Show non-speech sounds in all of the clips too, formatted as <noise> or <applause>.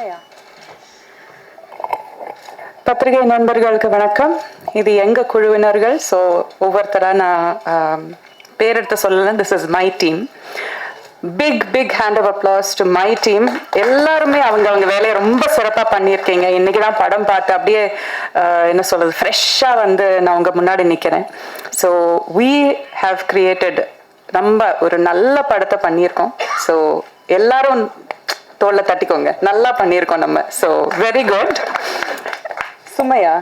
சுமையா பத்திரிகை நண்பர்களுக்கு வணக்கம். இது எங்க குழுவினர்கள்? ஸோ ஒவ்வொருத்தரா நான் பேரெடுத்து சொல்லலாம் this is my team big big hand of applause to my team எல்லாருமே அவங்க அவங்க வேலையை ரொம்ப சிறப்பாக பண்ணியிருக்கீங்க. இன்னைக்கு தான் படம் பார்த்து அப்படியே என்ன சொல்றது ஃப்ரெஷ்ஷாக வந்து நான் உங்கள் முன்னாடி நிற்கிறேன் ஸோ வி ஹாவ் கிரியேட்டட் ரொம்ப ஒரு நல்ல படத்தை பண்ணியிருக்கோம். ஸோ எல்லாரும் தோல்ல தட்டிக்கோங்க. நல்லா பண்ணியிருக்கோம் நம்ம. ஸோ வெரி குட் சுமையா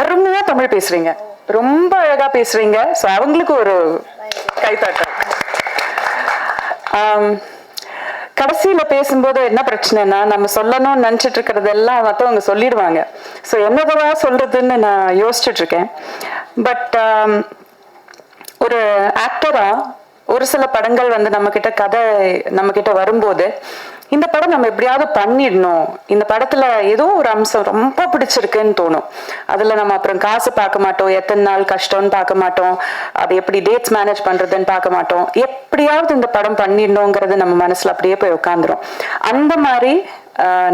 அருமையா தமிழ் பேசுறீங்க. ரொம்ப அழகா பேசுறீங்க. ஸோ அவங்களுக்கு ஒரு கைத்தாட்டம் கடைசியில் கடைசியில பேசும்போது என்ன பிரச்சனைனா நம்ம சொல்லணும்னு நினைச்சிட்டு இருக்கிறது எல்லாம் மற்றவங்க சொல்லிடுவாங்க. ஸோ என்னதான் சொல்றதுன்னு நான் யோசிச்சுட்டு இருக்கேன். பட் ஒரு ஆக்டரா ஒரு சில படங்கள் வந்து நம்ம கிட்ட கதை நம்ம கிட்ட வரும்போது இந்த படம் நம்ம எப்படியாவது பண்ணிடணும். இந்த படத்துல ஏதோ ஒரு அம்சம் ரொம்ப பிடிச்சிருக்குன்னு தோணும். அதுல நம்ம அப்புறம் காசு பார்க்க மாட்டோம். எத்தனை நாள் கஷ்டம்னு பார்க்க மாட்டோம். அது எப்படி டேட்ஸ் மேனேஜ் பண்றதுன்னு பார்க்க மாட்டோம். எப்படியாவது இந்த படம் பண்ணிடணுங்கிறது நம்ம மனசுல அப்படியே போய் உட்காந்துரும் அந்த மாதிரி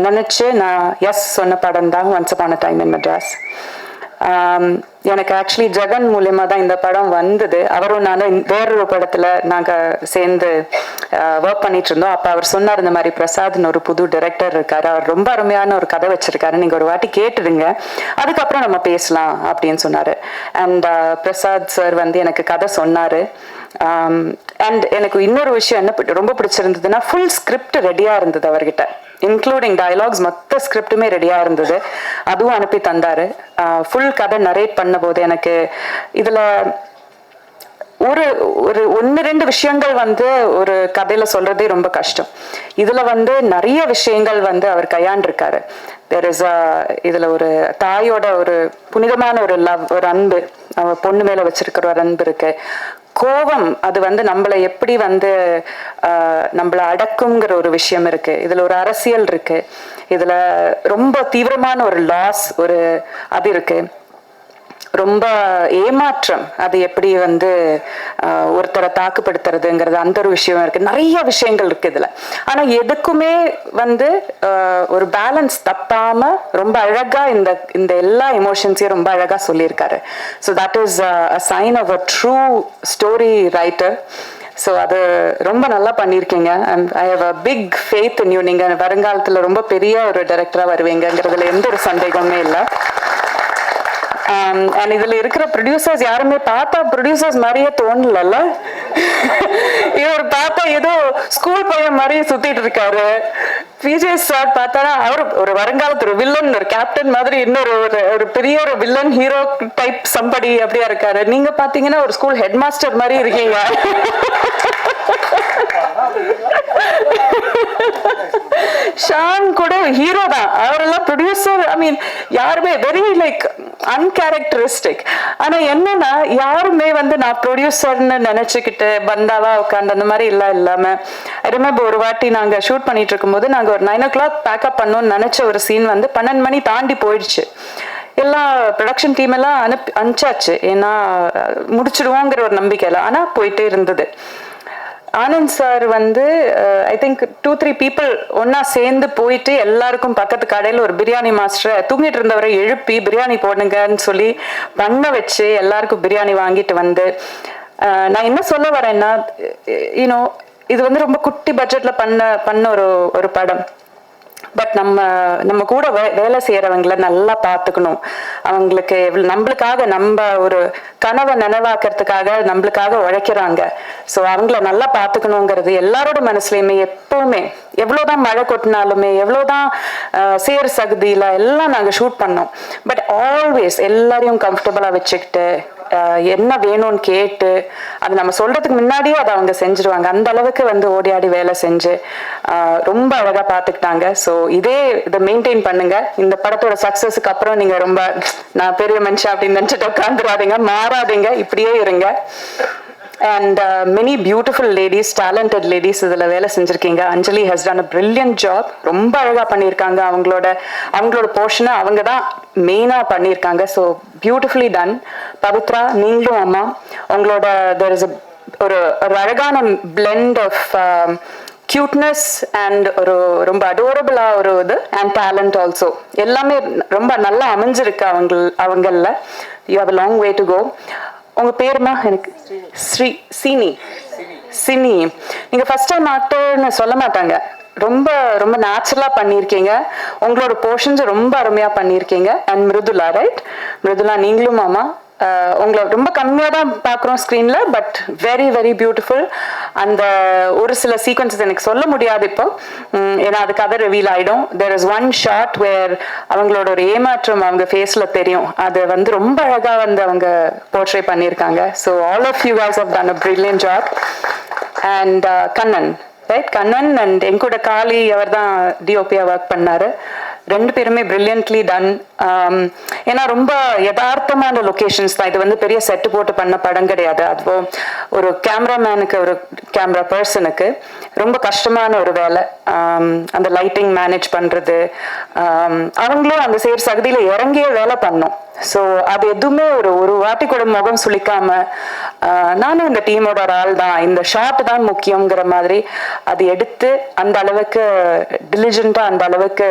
நினைச்சு நான் எஸ் சொன்ன படம் தான் once upon a time in Madras எனக்கு ஆக்சுவலி ஜெகன் மூலியமா தான் இந்த படம் வந்தது. அவரும் நானும் வேறொரு படத்துல நாங்க சேர்ந்து ஒர்க் பண்ணிட்டு இருந்தோம். அப்ப அவர் சொன்னார் இந்த மாதிரி பிரசாத்னு ஒரு புது டைரக்டர் இருக்காரு. அவர் ரொம்ப அருமையான ஒரு கதை வச்சிருக்காரு. நீங்க ஒரு வாட்டி கேட்டுடுங்க. அதுக்கப்புறம் நம்ம பேசலாம் அப்படின்னு சொன்னாரு. அண்ட் பிரசாத் சார் வந்து எனக்கு கதை சொன்னாரு. அண்ட் எனக்கு இன்னொரு விஷயம் என்ன ரொம்ப பிடிச்சிருந்ததுன்னா ஃபுல் ஸ்கிரிப்ட் ரெடியா இருந்தது அவர்கிட்ட. இன்க்ளூடிங் டயலாக்ஸ் மொத்த ஸ்கிரிப்டுமே ரெடியா இருந்தது. அதுவும் அனுப்பி தந்தாரு. ஃபுல் கதை நரேட் பண்ண போது எனக்கு இதுல ஒரு ஒரு ஒன்று ரெண்டு விஷயங்கள் வந்து ஒரு கதையில சொல்றதே ரொம்ப கஷ்டம். இதுல வந்து நிறைய விஷயங்கள் வந்து அவர் கையாண்டிருக்காரு. தெர் இஸ் இதுல ஒரு தாயோட ஒரு புனிதமான ஒரு லவ் ஒரு அன்பு அவ பொண்ணு மேல வச்சிருக்கிற ஒரு அன்பு இருக்கு. கோபம் அது வந்து நம்மளை எப்படி வந்து ஆஹ், நம்மள அடக்குங்கிற ஒரு விஷயம் இருக்கு. இதுல ஒரு அரசியல் இருக்கு. இதுல ரொம்ப தீவிரமான ஒரு லாஸ் ஒரு அது இருக்கு. ரொம்ப ஏமாற்றம். அது எப்படி வந்து ஒருத்தரை தாக்குப்படுத்துறதுங்கிறது அந்த ஒரு விஷயம் இருக்கு. நிறைய விஷயங்கள் இருக்கு இதுல. ஆனா எதுக்குமே வந்து ஒரு பேலன்ஸ் தப்பாம ரொம்ப அழகா இந்த இந்த எல்லா எமோஷன்ஸையும் ரொம்ப அழகா சொல்லியிருக்காரு. So that is a sign of a true story writer so அது ரொம்ப நல்லா பண்ணியிருக்கீங்க. And I have a big faith in you நீங்கள் வருங்காலத்தில் ரொம்ப பெரிய ஒரு டைரக்டராக வருவீங்கங்கிறதுல எந்த ஒரு சந்தேகமே இல்லை. அண்ட் இதுல இருக்கிற ப்ரொடியூசர்ஸ் யாருமே பார்த்தா ப்ரொடியூசர்ஸ் மாதிரியே தோணலல்ல. <laughs> இவர் பார்த்தா ஏதோ ஸ்கூல் பையன் மாதிரி சுத்திட்டு இருக்காரு. விஜய் சார் பார்த்தா அவர் ஒரு வருங்காலத்து ஒரு வில்லன் ஒரு கேப்டன் மாதிரி இன்னொரு ஒரு ஒரு பெரிய ஒரு வில்லன் ஹீரோ டைப் சம்படி அப்படியா இருக்காரு. நீங்க பாத்தீங்கன்னா ஒரு ஸ்கூல் ஹெட் மாஸ்டர் மாதிரி இருக்கீங்க. <laughs> <laughs> ஷான் கூட ஹீரோ தான். அவரெல்லாம் ப்ரொடியூசர் ஐ மீன் யாருமே வெரி லைக் அன்கேரக்டரிஸ்டிக் ஆனா என்னன்னா யாருமே வந்து நான் ப்ரொடியூசர்னு நினைச்சுக்கிட்டு பந்தாவா உட்காந்து அந்த மாதிரி எல்லாம் இல்லாம ரிமெம்பர் ஒரு வாட்டி நாங்க ஷூட் பண்ணிட்டு இருக்கும்போது நாங்க ஒரு நைன் ஓ கிளாக் பேக்கப் பண்ணோம்னு நினைச்ச ஒரு சீன் வந்து பன்னெண்டு மணி தாண்டி போயிடுச்சு. எல்லா ப்ரொடக்ஷன் டீம் எல்லாம் அனுப்பி அனுப்பிச்சாச்சு. ஏன்னா முடிச்சிடுவோங்கிற ஒரு நம்பிக்கையில. ஆனா போயிட்டே இருந்தது. ஆனந்த் சார் வந்து I think two three people ஒன்னா சேர்ந்து போயிட்டு எல்லாருக்கும் பக்கத்து கடையில் ஒரு பிரியாணி மாஸ்டரை தூங்கிட்டு இருந்தவரை எழுப்பி பிரியாணி போடுங்கன்னு சொல்லி பண்ண வச்சு எல்லாருக்கும் பிரியாணி வாங்கிட்டு வந்து நான் என்ன சொல்ல வரேன்னா யூனோ இது வந்து ரொம்ப குட்டி பட்ஜெட்ல பண்ண பண்ண ஒரு ஒரு படம். பட் நம்ம நம்ம கூட வே வேலை செய்யறவங்களை நல்லா பார்த்துக்கணும். அவங்களுக்கு நம்மளுக்காக நம்ம ஒரு கனவை நினைவாக்குறதுக்காக நம்மளுக்காக உழைக்கிறாங்க. ஸோ அவங்கள நல்லா பார்த்துக்கணுங்கிறது எல்லாரோட மனசுலையுமே எப்பவுமே. எவ்வளோதான் மழை கொட்டினாலுமே எவ்வளோதான் சேர் சகுதியில எல்லாம் நாங்கள் ஷூட் பண்ணோம். பட் ஆல்வேஸ் எல்லாரையும் கம்ஃபர்டபுளாக வச்சுக்கிட்டு என்ன வேணும்னு கேட்டு அது நம்ம சொல்றதுக்கு முன்னாடியே அதை அவங்க செஞ்சுருவாங்க. அந்த அளவுக்கு வந்து ஓடி ஆடி வேலை செஞ்சு ரொம்ப அழகா பார்த்துக்கிட்டாங்க ஸோ இதே இதை மெயின்டைன் பண்ணுங்க. இந்த படத்தோட சக்சஸ்க்கு அப்புறம் நீங்க ரொம்ப நான் பெரிய மனுஷன் அப்படின்னு நினைச்சிட்டு உட்காந்துடாதீங்க மாறாதீங்க. இப்படியே இருங்க. And many beautiful ladies talented ladies இதில் வேலை செஞ்சுருக்கீங்க. Anjali has done a brilliant job ரொம்ப அழகாக பண்ணியிருக்காங்க. அவங்களோட அவங்களோட போர்ஷனை அவங்க தான் மெயினாக பண்ணியிருக்காங்க. ஸோ பியூட்டிஃபுல்லி டன் பவித்ரா நீங்களும் அம்மா உங்களோட தெர் இஸ் ஒரு ஒரு அழகான பிளெண்ட் ஆஃப் கியூட்னஸ் அண்ட் ஒரு ரொம்ப அடோரபிளா ஒரு இது அண்ட் டேலண்ட் ஆல்சோ எல்லாமே ரொம்ப நல்லா அமைஞ்சிருக்கு அவங்க அவங்கள you have long way to go உங்க பேருமா? எனக்கு ஸ்ரீ சீனி. சினி. நீங்க ஃபர்ஸ்ட் டைம் ஆக்டர்னு சொல்ல மாட்டாங்க. ரொம்ப ரொம்ப நேச்சுரலா பண்ணியிருக்கீங்க. உங்களோட போர்ஷன்ஸ் ரொம்ப அருமையா பண்ணியிருக்கீங்க. அண்ட் மிருதுலா ரைட் மிருதுலா நீங்களும் மாமா. உங்களை ரொம்ப கம்மியாக தான் பார்க்குறோம் ஸ்க்ரீனில் பட் வெரி வெரி பியூட்டிஃபுல் அந்த ஒரு சில சீக்வன்சஸ் எனக்கு சொல்ல முடியாது இப்போ. ஏன்னா அது கதை ரிவீல் ஆகிடும் there is one short where அவங்களோட ஒரு ஏமாற்றம் அவங்க ஃபேஸில் தெரியும். அது வந்து ரொம்ப அழகாக வந்து அவங்க போர்ட்ரே பண்ணியிருக்காங்க. So all of you guys of done a brilliant job and Kannan. Right Kannan and என் கூட காளி அவர் தான் டிஓபியா ஒர்க் பண்ணாரு. ரெண்டு பேருமே பிரில்லியன்ட்லி டன் um, ஏன்னா ரொம்ப யதார்த்தமான லொக்கேஷன்ஸ் தான். இது வந்து பெரிய செட்டு போட்டு பண்ண படம் கிடையாது. அதுவும் ஒரு கேமராமேனுக்கு ஒரு கேமரா பர்சனுக்கு ரொம்ப கஷ்டமான ஒரு வேலை. Um, அந்த லைட்டிங் மேனேஜ் பண்ணுறது அவங்களும் அந்த சேர் சகுதியில் இறங்கிய வேலை பண்ணோம். ஸோ அது எதுவுமே ஒரு ஒரு வாட்டி கூட முகம் சுளிக்காம uh, நானும் இந்த டீமோட ஒரு ஆள் தான். இந்த ஷாட் தான் முக்கியங்கிற மாதிரி அது எடுத்து அந்த அளவுக்கு டிலிஜென்ட்டாக அந்த அளவுக்கு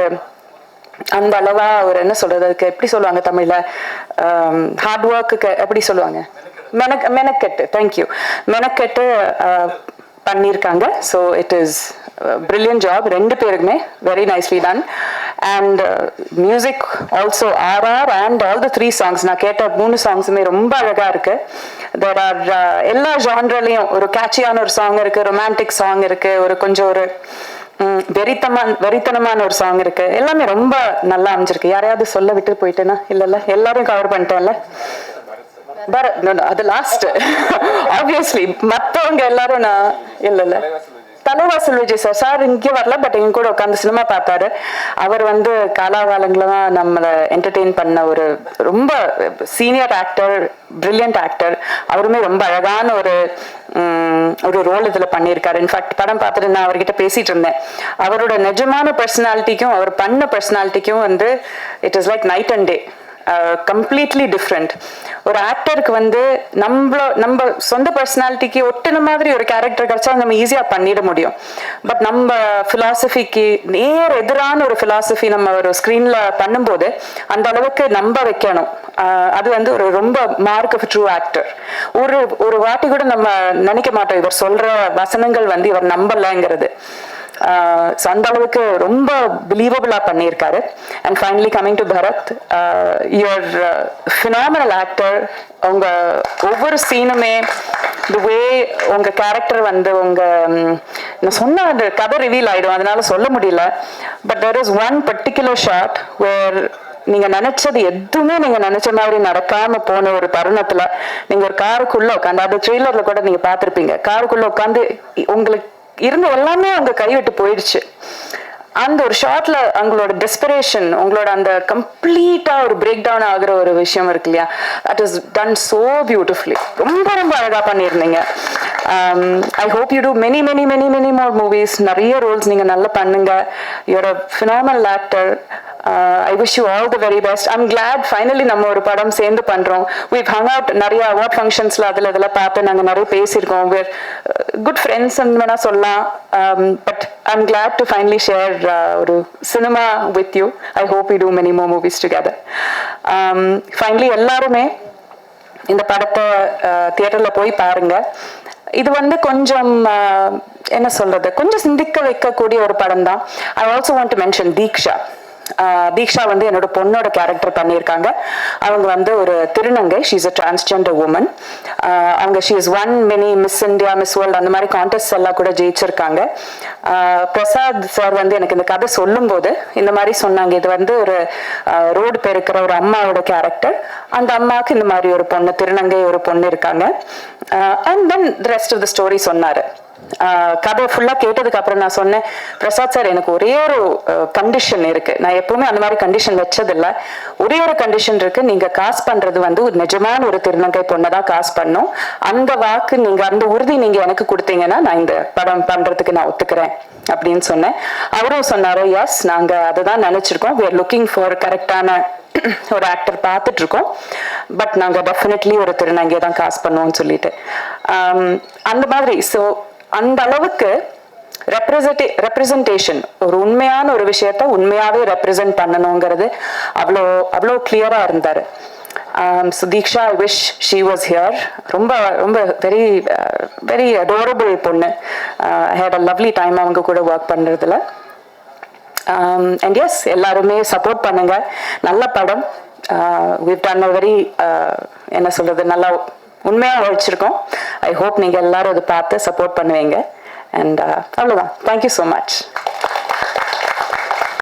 அந்த அளவா ஒரு என்ன சொல்றது? அதுக்கு எப்படி சொல்லுவாங்க தமிழ்ல? ஹார்ட் ஒர்க்குக்கு எப்படி சொல்லுவாங்க? மெனக் மெனக்கெட்டு. தேங்க்யூ மெனக்கெட்டு பண்ணியிருக்காங்க. So it is brilliant job ரெண்டு பேருக்குமே very nicely done and music also R R and all the three songs நான் கேட்ட மூணு சாங்ஸுமே ரொம்ப அழகாக இருக்கு. தேர் ஆர் uh, எல்லா ஜான்ரலையும் ஒரு கேட்சியான ஒரு சாங் இருக்கு ரொமான்டிக் சாங் இருக்கு ஒரு கொஞ்சம் ஒரு வெறித்தமான வெறித்தனமான ஒரு சாங் இருக்கு. எல்லாமே ரொம்ப நல்லா அமைஞ்சிருக்கு. யாரையாவது சொல்ல விட்டு போயிட்டேனா? இல்ல எல்லாரும் கவர் பண்ணிட்டேன்ல? அது லாஸ்ட் ஆப்வியஸ்லி மத்தவங்க எல்லாரும் நான் இல்ல இல்ல. தலைவாசல் விஜய் சார் சார் இங்கே வரல பட் எங்க கூட உட்காந்து சினிமா பார்த்தாரு அவர் வந்து காலாகாலங்களா நம்மளை என்டர்டெயின் பண்ண ஒரு ரொம்ப சீனியர் ஆக்டர் பிரில்லியன்ட் ஆக்டர் அவருமே ரொம்ப அழகான ஒரு ஒரு ரோல் இதில் பண்ணியிருக்காரு. இன்ஃபேக்ட் படம் பார்த்துட்டு நான் அவர்கிட்ட பேசிட்டு இருந்தேன். அவரோட நிஜமான பர்சனாலிட்டிக்கும் அவர் பண்ண பர்சனாலிட்டிக்கும் வந்து it is like night and day completely different ஒரு ஆக்டருக்கு வந்து நம்மள நம்ம சொந்த பர்சனாலிட்டிக்கு ஒட்டுன மாதிரி ஒரு கேரக்டர் கிடைச்சா நம்ம ஈஸியாக பண்ணிட முடியும். பட் நம்ம ஃபிலாசபிக்கு நேர் எதிரான ஒரு ஃபிலாசபி நம்ம ஒரு ஸ்க்ரீனில் பண்ணும்போது அந்த அளவுக்கு நம்ப வைக்கணும். அது வந்து ஒரு ரொம்ப மார்க் ஆஃப் ட்ரூ ஆக்டர் ஒரு ஒரு வாட்டி கூட நம்ம நினைக்க மாட்டோம் இவர் சொல்ற வசனங்கள் வந்து இவர் நம்பலைங்கிறது. ஸோ அந்த அளவுக்கு ரொம்ப பிலீவபிளாக பண்ணியிருக்காரு. And finally coming to Bharath your phenomenal actor உங்கள் ஒவ்வொரு சீனுமே தி வே உங்கள் கேரக்டர் வந்து உங்கள் நான் சொன்ன அந்த கதை ரிவீல் ஆகிடும் அதனால சொல்ல முடியல. But there is one particular shot where நீங்க நினைச்சது எதுவுமே நீங்க நினைச்ச மாதிரி நடக்காம போன ஒரு தருணத்துல நீங்க ஒரு காருக்குள்ள உட்காந்து அது ட்ரெய்லர்ல கூட நீங்க பார்த்திருப்பீங்க. காருக்குள்ள உட்காந்து உங்களுக்கு இருந்த எல்லாமே அங்க கைவிட்டு போயிடுச்சு. அந்த ஒரு ஷார்ட்ல அவங்களோட டெஸ்பரேஷன் உங்களோட அந்த கம்ப்ளீட்டா ஒரு பிரேக் டவுன் ஆகுற ஒரு விஷயம் இருக்கு இல்லையா? That is done so beautifully ரொம்ப ரொம்ப அழகா பண்ணியிருந்தீங்க. I hope you do many many many many more movies நிறைய ரோல்ஸ் நீங்கள் நல்லா பண்ணுங்க. Your phenomenal actor I wish you all the very best I'm glad finally நம்ம ஒரு படம் சேர்ந்து பண்ணுறோம் வி ஹங் அவுட் நிறைய அவார்ட் ஃபங்க்ஷன்ஸில் அதில் இதெல்லாம் பார்த்து நாங்கள் நிறைய பேசியிருக்கோம். வேர் குட் ஃப்ரெண்ட்ஸ் வேணால் சொல்லலாம். But I'm glad to finally share ஒரு cinema with you I hope you do many more movies together finally எல்லாருமே இந்த படத்தை uh, தியேட்டரில் போய் பாருங்கள் இது வந்து கொஞ்சம் என்ன சொல்றது? கொஞ்சம் சிந்திக்க வைக்கக்கூடிய ஒரு படம் தான் I also want to mention Diksha Diksha வந்து என்னோட பொண்ணோட கேரக்டர் பண்ணியிருக்காங்க. அவங்க வந்து ஒரு திருநங்கை. ஷீஸ் அ டிரான்ஸ்ஜெண்டர் உமன் அவங்க she is one mini Miss India Miss World அந்த மாதிரி கான்டெஸ்ட் எல்லாம் கூட ஜெயிச்சிருக்காங்க. பிரசாத் சார் வந்து எனக்கு இந்த கதை சொல்லும்போது இந்த மாதிரி சொன்னாங்க. இது வந்து ஒரு ரோடு பெருக்கிற ஒரு அம்மாவோட கேரக்டர் அந்த அம்மாவுக்கு இந்த மாதிரி ஒரு பொண்ணு திருநங்கை ஒரு பொண்ணு இருக்காங்க. And then rest of the story சொன்னாரு. கதை ஃபுல்லாக கேட்டதுக்கு அப்புறம் நான் சொன்னேன் பிரசாத் சார் எனக்கு ஒரே ஒரு கண்டிஷன் இருக்கு. நான் எப்பவுமே அந்த மாதிரி கண்டிஷன் வச்சதில்ல. ஒரே ஒரு கண்டிஷன் இருக்கு. நீங்க காசு பண்றது வந்து ஒரு நிஜமான ஒரு திருநங்கை பொண்ணை தான் காசு பண்ணும். அந்த வாக்கு நீங்க அந்த உறுதி நீங்க எனக்கு கொடுத்தீங்கன்னா நான் இந்த படம் பண்றதுக்கு நான் ஒத்துக்கிறேன். அப்படின்னு சொன்னேன். அவரும் சொன்னாரு எஸ் நாங்க அதுதான் நினைச்சிருக்கோம். விர் லுக்கிங் ஃபார் கரெக்டான ஒரு ஆக்டர் பார்த்துட்டு இருக்கோம் பட் நாங்க டெஃபினெட்லி ஒரு திருநங்கையை தான் காசு பண்ணுவோம்னு சொல்லிட்டு. அந்த மாதிரி. ஸோ அந்த அளவுக்கு ரெப்ரசன்டே ரெப்ரசன்டேஷன் ஒரு உண்மையான ஒரு விஷயத்த உண்மையாகவே ரெப்ரசன்ட் பண்ணணுங்கிறது அவ்வளோ அவ்வளோ கிளியராக இருந்தார். So Deeksha I wish she was here ரொம்ப ரொம்ப வெரி வெரி அடோரபிள் பொண்ணு. ஹேட் அ லவ்லி டைம் அவங்க கூட ஒர்க் பண்ணுறதுல அண்ட் எஸ் எல்லாருமே சப்போர்ட் பண்ணுங்கள் நல்ல படம். விவ் டன் அ வெரி என்ன சொல்கிறது நல்லா உண்மையாக உழைச்சிருக்கோம். ஐ ஹோப் நீங்கள் எல்லாரும் அதை பார்த்து சப்போர்ட் பண்ணுவீங்க. அண்ட் அவ்வளோதான் தேங்க்யூ ஸோ மச்